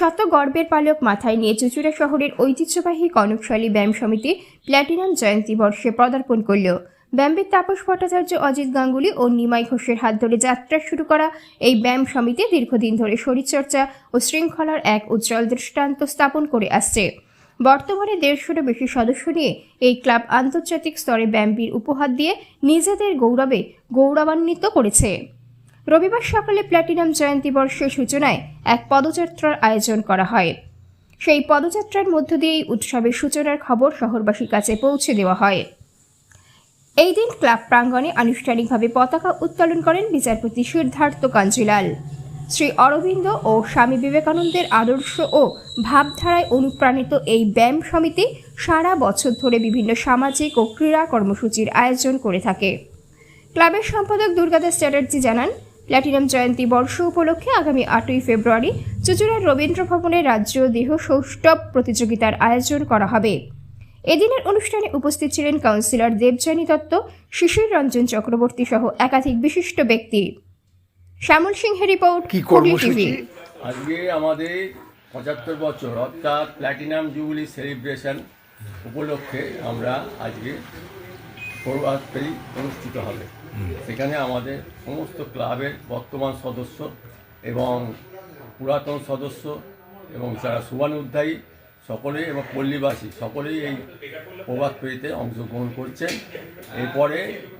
শত গর্বের পালক মাথায় নিয়ে চুচুড়া শহরের ঐতিহ্যবাহী কনকশালী ব্যায়াম সমিতি প্ল্যাটিনাম জয়ন্তী বর্ষে পদার্পণ করল। ব্যায়ামের তাপস ভট্টাচার্য, অজিত গাঙ্গুলি ও নিমাই ঘোষের হাত ধরে যাত্রা শুরু করা এই ব্যায়াম সমিতি দীর্ঘদিন ধরে শরীরচর্চা ও শৃঙ্খলার এক উজ্জ্বল দৃষ্টান্ত স্থাপন করে আসছে। বর্তমানে দেড়শোরও বেশি সদস্য নিয়ে এই ক্লাব আন্তর্জাতিক স্তরে ব্যায়ামবীর উপহার দিয়ে নিজেদের গৌরবে গৌরবান্বিত করেছে। রবিবার সকালে প্ল্যাটিনাম জয়ন্তী বর্ষের সূচনায় এক পদযাত্রার আয়োজন করা হয়। সেই পদযাত্রার মধ্য দিয়ে এই উৎসবের সূচনার খবর শহরবাসীর কাছে পৌঁছে দেওয়া হয়। এই দিন ক্লাব প্রাঙ্গণে আনুষ্ঠানিকভাবে পতাকা উত্তোলন করেন বিচারপতি সিদ্ধার্থ কাঞ্জিলাল। শ্রী অরবিন্দ ও স্বামী বিবেকানন্দের আদর্শ ও ভাবধারায় অনুপ্রাণিত এই ব্যায়াম সমিতি সারা বছর ধরে বিভিন্ন সামাজিক ও ক্রীড়া কর্মসূচির আয়োজন করে থাকে। ক্লাবের সম্পাদক দুর্গাদাস চ্যাটার্জি জানান প্ল্যাটিনাম জয়ন্তী বর্ষ উপলক্ষে আগামী আটই ফেব্রুয়ারি চুচুড়ার রবীন্দ্র ভবনে রাজ্য দেহ সৌষ্ঠব প্রতিযোগিতার আয়োজন করা হবে। এদিনের অনুষ্ঠানে উপস্থিত ছিলেন কাউন্সিলর দেবযানী দত্ত শিশির রঞ্জন চক্রবর্তী সহ একাধিক বিশিষ্ট ব্যক্তি। শ্যামল সিংহের রিপোর্ট টিভি। আজকে আমাদের পঁচাত্তর বছর অর্থাৎ প্ল্যাটিনাম জুবিলি সেলিব্রেশন উপলক্ষে আমরা আজকে প্রভাতফেরি অনুষ্ঠিত হবে। সেখানে আমাদের সমস্ত ক্লাবের বর্তমান সদস্য এবং পুরাতন সদস্য এবং যারা শুভানুধ্যায়ী সকলেই এবং পল্লীবাসী, সকলেই এই প্রভাত ফেরিতে অংশগ্রহণ করছেন। এরপরে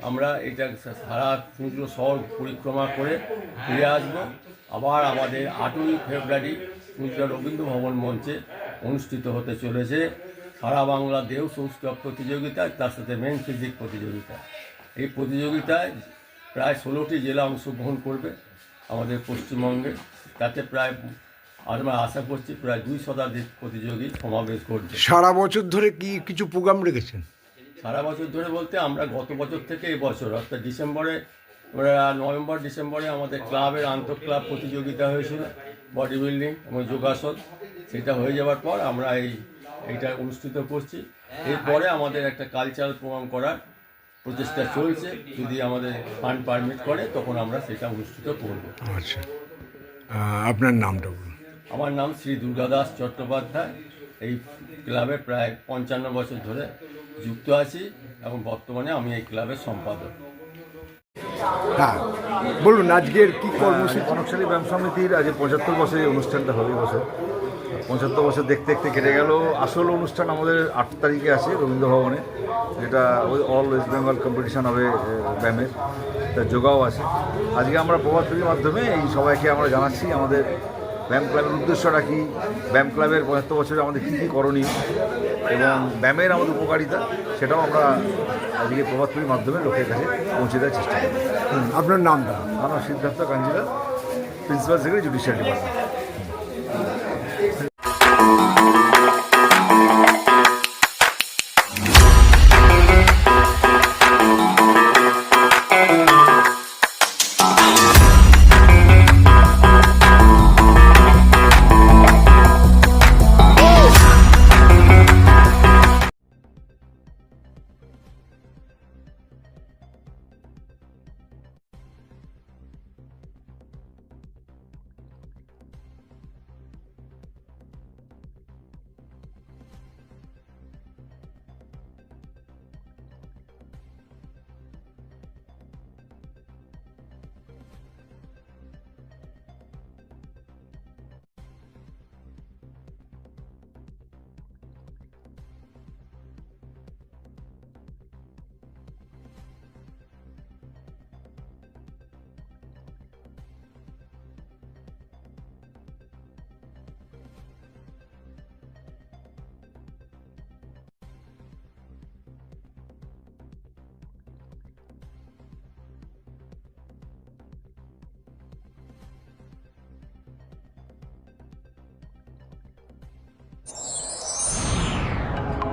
আমরা এটা সারা সমুদ্র শহর পরিক্রমা করে ফিরে আসব। আবার আমাদের আটই ফেব্রুয়ারি সমুদ্র রবীন্দ্র ভবন মঞ্চে অনুষ্ঠিত হতে চলেছে। সারা বাংলা দেহ সৌষ্ঠব প্রতিযোগিতা তার সাথে মেন ফিজিক প্রতিযোগিতা এই প্রতিযোগিতায় প্রায় ষোলোটি জেলা অংশগ্রহণ করবে আমাদের পশ্চিমবঙ্গে। তাতে প্রায় আমরা আশা করছি প্রায় দুই শতাধিক প্রতিযোগী সমাবেশ করবে। সারা বছর ধরে কি কিছু প্রোগ্রাম রেখেছেন? সারা বছর ধরে বলতে আমরা গত বছর থেকে এবছর অর্থাৎ ডিসেম্বরে নভেম্বর ডিসেম্বরে আমাদের ক্লাবের আন্তঃ ক্লাব প্রতিযোগিতা হয়েছিল বডি বিল্ডিং এবং যোগাসন। সেটা হয়ে যাওয়ার পর আমরা এই এইটা অনুষ্ঠিত করছি। এরপরে আমাদের একটা কালচারাল প্রোগ্রাম করার প্রচেষ্টা চলছে। যদি আমাদের ফান্ড পারমিট করে তখন আমরা সেটা অনুষ্ঠিত করব। আচ্ছা। আপনার নামটা বলুন। আমার নাম শ্রী দুর্গাদাস চট্টোপাধ্যায়। এই ক্লাবে প্রায় পঞ্চান্ন বছর ধরে যুক্ত আছি এবং বর্তমানে আমি এই ক্লাবের সম্পাদক। হ্যাঁ বলুন আজকের কি কর্মসূচি? কনকশালী ব্যায়াম সমিতির আজ পঁচাত্তর বছরের এই অনুষ্ঠানটা হবে বছর। পঁচাত্তর বছর দেখতে দেখতে কেটে গেল। আসল অনুষ্ঠান আমাদের আট তারিখে আছে রবীন্দ্র ভবনে যেটা ওই অল ওয়েস্ট বেঙ্গল কম্পিটিশন হবে ব্যায়ামের তা যোগাও আছে। আজকে আমরা প্রভাত ফেরির মাধ্যমে এই সবাইকে আমরা জানাচ্ছি আমাদের ব্যায়াম ক্লাবের উদ্দেশ্যটা কী ব্যায়াম ক্লাবের পঁচাত্তর বছরে আমাদের কী কী করণীয় এবং ব্যায়ামের আমাদের উপকারিতা সেটাও আমরা আজকে প্রভাত ফেরির মাধ্যমে লোকের কাছে পৌঁছে দেওয়ার চেষ্টা করি আপনার নামটা? আমার Siddhartha Kanjilal principal secretary judicial department